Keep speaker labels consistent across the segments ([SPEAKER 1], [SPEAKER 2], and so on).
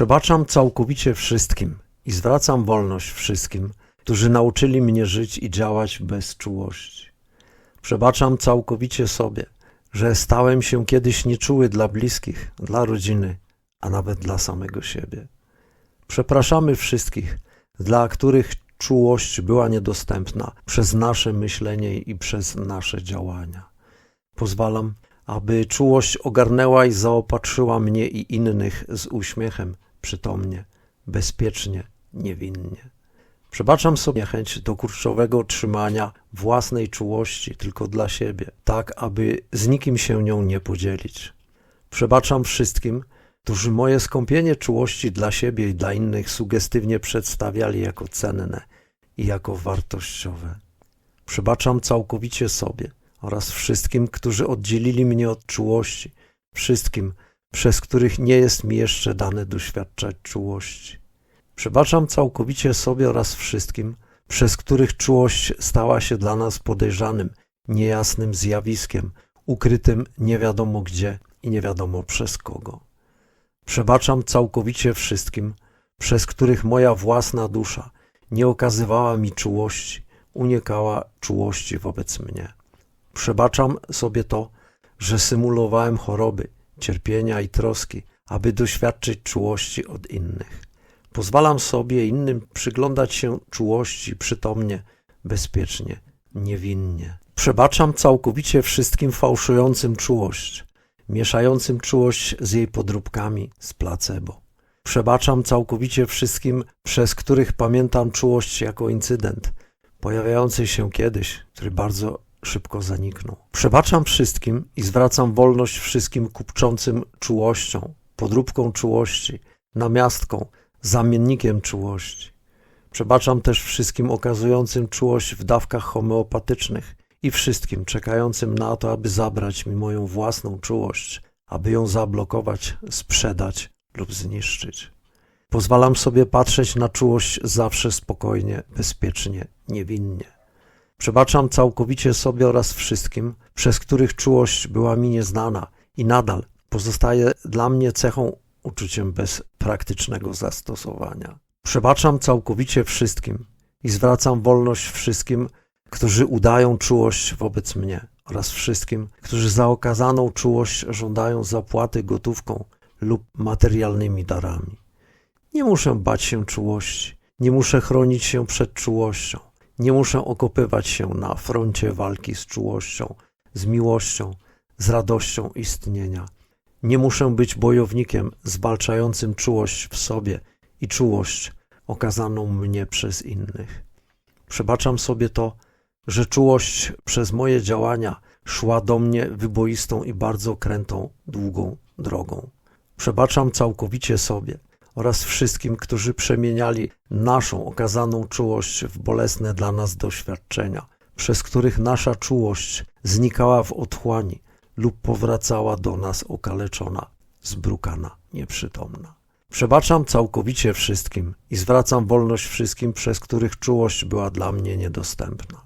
[SPEAKER 1] Przebaczam całkowicie wszystkim i zwracam wolność wszystkim, którzy nauczyli mnie żyć i działać bez czułości. Przebaczam całkowicie sobie, że stałem się kiedyś nieczuły dla bliskich, dla rodziny, a nawet dla samego siebie. Przepraszamy wszystkich, dla których czułość była niedostępna przez nasze myślenie i przez nasze działania. Pozwalam, aby czułość ogarnęła i zaopatrzyła mnie i innych z uśmiechem, przytomnie, bezpiecznie, niewinnie. Przebaczam sobie chęć do kurczowego trzymania własnej czułości tylko dla siebie, tak aby z nikim się nią nie podzielić. Przebaczam wszystkim, którzy moje skąpienie czułości dla siebie i dla innych sugestywnie przedstawiali jako cenne i jako wartościowe. Przebaczam całkowicie sobie oraz wszystkim, którzy oddzielili mnie od czułości, wszystkim, przez których nie jest mi jeszcze dane doświadczać czułości. Przebaczam całkowicie sobie oraz wszystkim, przez których czułość stała się dla nas podejrzanym, niejasnym zjawiskiem, ukrytym nie wiadomo gdzie i nie wiadomo przez kogo. Przebaczam całkowicie wszystkim, przez których moja własna dusza nie okazywała mi czułości, unikała czułości wobec mnie. Przebaczam sobie to, że symulowałem choroby, cierpienia i troski, aby doświadczyć czułości od innych. Pozwalam sobie innym przyglądać się czułości przytomnie, bezpiecznie, niewinnie. Przebaczam całkowicie wszystkim fałszującym czułość, mieszającym czułość z jej podróbkami, z placebo. Przebaczam całkowicie wszystkim, przez których pamiętam czułość jako incydent, pojawiający się kiedyś, który bardzo szybko zaniknął. Przebaczam wszystkim i zwracam wolność wszystkim kupczącym czułością, podróbką czułości, namiastką, zamiennikiem czułości. Przebaczam też wszystkim okazującym czułość w dawkach homeopatycznych i wszystkim czekającym na to, aby zabrać mi moją własną czułość, aby ją zablokować, sprzedać lub zniszczyć. Pozwalam sobie patrzeć na czułość zawsze spokojnie, bezpiecznie, niewinnie. Przebaczam całkowicie sobie oraz wszystkim, przez których czułość była mi nieznana i nadal pozostaje dla mnie cechą uczuciem bez praktycznego zastosowania. Przebaczam całkowicie wszystkim i zwracam wolność wszystkim, którzy udają czułość wobec mnie oraz wszystkim, którzy za okazaną czułość żądają zapłaty gotówką lub materialnymi darami. Nie muszę bać się czułości, nie muszę chronić się przed czułością, nie muszę okopywać się na froncie walki z czułością, z miłością, z radością istnienia nie muszę być bojownikiem zwalczającym czułość w sobie i czułość okazaną mnie przez innych. Przebaczam sobie to, że czułość przez moje działania szła do mnie wyboistą i bardzo krętą, długą drogą. Przebaczam całkowicie sobie oraz wszystkim, którzy przemieniali naszą okazaną czułość w bolesne dla nas doświadczenia, przez których nasza czułość znikała w otchłani, lub powracała do nas okaleczona, zbrukana, nieprzytomna. Przebaczam całkowicie wszystkim i zwracam wolność wszystkim, przez których czułość była dla mnie niedostępna.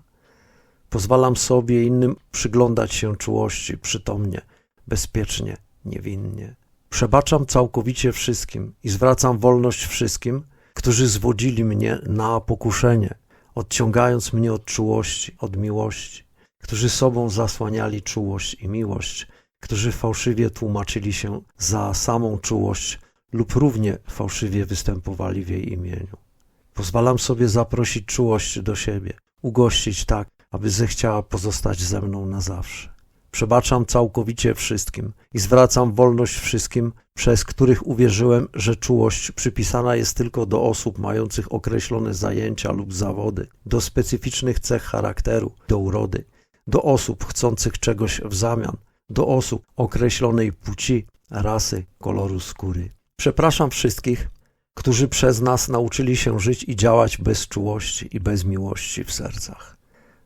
[SPEAKER 1] Pozwalam sobie innym przyglądać się czułości przytomnie, bezpiecznie, niewinnie. Przebaczam całkowicie wszystkim i zwracam wolność wszystkim, którzy zwodzili mnie na pokuszenie, odciągając mnie od czułości, od miłości którzy sobą zasłaniali czułość i miłość, którzy fałszywie tłumaczyli się za samą czułość lub równie fałszywie występowali w jej imieniu. Pozwalam sobie zaprosić czułość do siebie, ugościć tak, aby zechciała pozostać ze mną na zawsze. Przebaczam całkowicie wszystkim i zwracam wolność wszystkim, przez których uwierzyłem, że czułość przypisana jest tylko do osób mających określone zajęcia lub zawody, do specyficznych cech charakteru, do urody, do osób chcących czegoś w zamian, do osób określonej płci, rasy, koloru skóry. Przepraszam wszystkich, którzy przez nas nauczyli się żyć i działać bez czułości i bez miłości w sercach.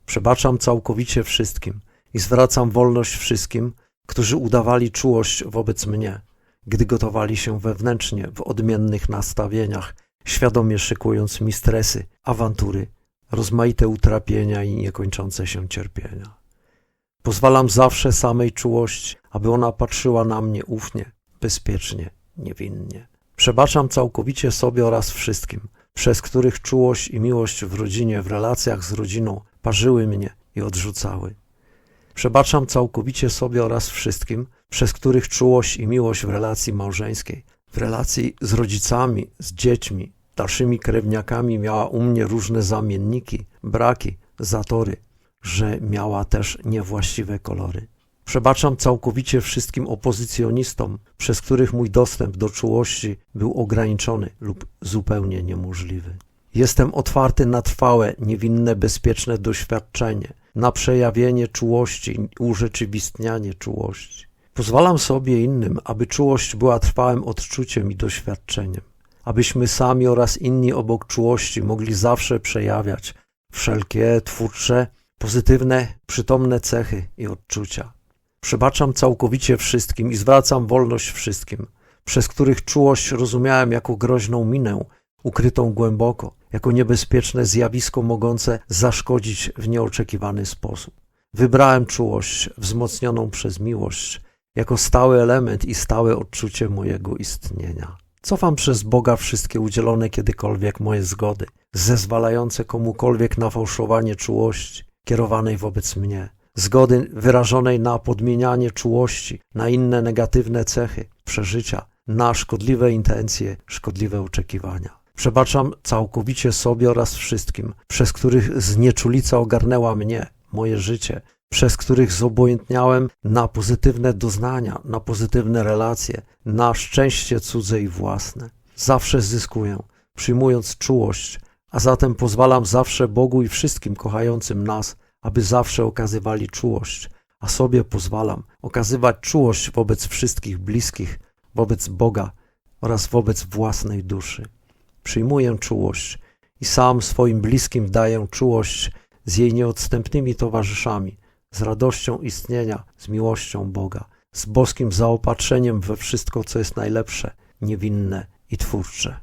[SPEAKER 1] Przebaczam całkowicie wszystkim i zwracam wolność wszystkim, którzy udawali czułość wobec mnie, gdy gotowali się wewnętrznie w odmiennych nastawieniach, świadomie szykując mi stresy, awantury rozmaite utrapienia i niekończące się cierpienia. Pozwalam zawsze samej czułości, aby ona patrzyła na mnie ufnie, bezpiecznie, niewinnie. Przebaczam całkowicie sobie oraz wszystkim, przez których czułość i miłość w rodzinie, w relacjach z rodziną parzyły mnie i odrzucały. Przebaczam całkowicie sobie oraz wszystkim, przez których czułość i miłość w relacji małżeńskiej, w relacji z rodzicami, z dziećmi, dalszymi krewniakami miała u mnie różne zamienniki, braki, zatory, że miała też niewłaściwe kolory. Przebaczam całkowicie wszystkim opozycjonistom, przez których mój dostęp do czułości był ograniczony lub zupełnie niemożliwy. Jestem otwarty na trwałe, niewinne, bezpieczne doświadczenie, na przejawienie czułości urzeczywistnianie czułości. Pozwalam sobie innym, aby czułość była trwałym odczuciem i doświadczeniem, abyśmy sami oraz inni obok czułości mogli zawsze przejawiać wszelkie twórcze, pozytywne, przytomne cechy i odczucia. Przebaczam całkowicie wszystkim i zwracam wolność wszystkim, przez których czułość rozumiałem jako groźną minę, ukrytą głęboko, jako niebezpieczne zjawisko mogące zaszkodzić w nieoczekiwany sposób. Wybrałem czułość wzmocnioną przez miłość jako stały element i stałe odczucie mojego istnienia. Cofam przez Boga wszystkie udzielone kiedykolwiek moje zgody, zezwalające komukolwiek na fałszowanie czułości kierowanej wobec mnie, zgody wyrażonej na podmienianie czułości, na inne negatywne cechy, przeżycia, na szkodliwe intencje, szkodliwe oczekiwania. Przebaczam całkowicie sobie oraz wszystkim, przez których znieczulica ogarnęła mnie, moje życie, przez których zobojętniałem na pozytywne doznania, na pozytywne relacje, na szczęście cudze i własne. Zawsze zyskuję, przyjmując czułość, a zatem pozwalam zawsze Bogu i wszystkim kochającym nas, aby zawsze okazywali czułość, a sobie pozwalam okazywać czułość wobec wszystkich bliskich, wobec Boga oraz wobec własnej duszy. Przyjmuję czułość i sam swoim bliskim daję czułość z jej nieodstępnymi towarzyszami, z radością istnienia, z miłością Boga, z boskim zaopatrzeniem we wszystko, co jest najlepsze, niewinne i twórcze.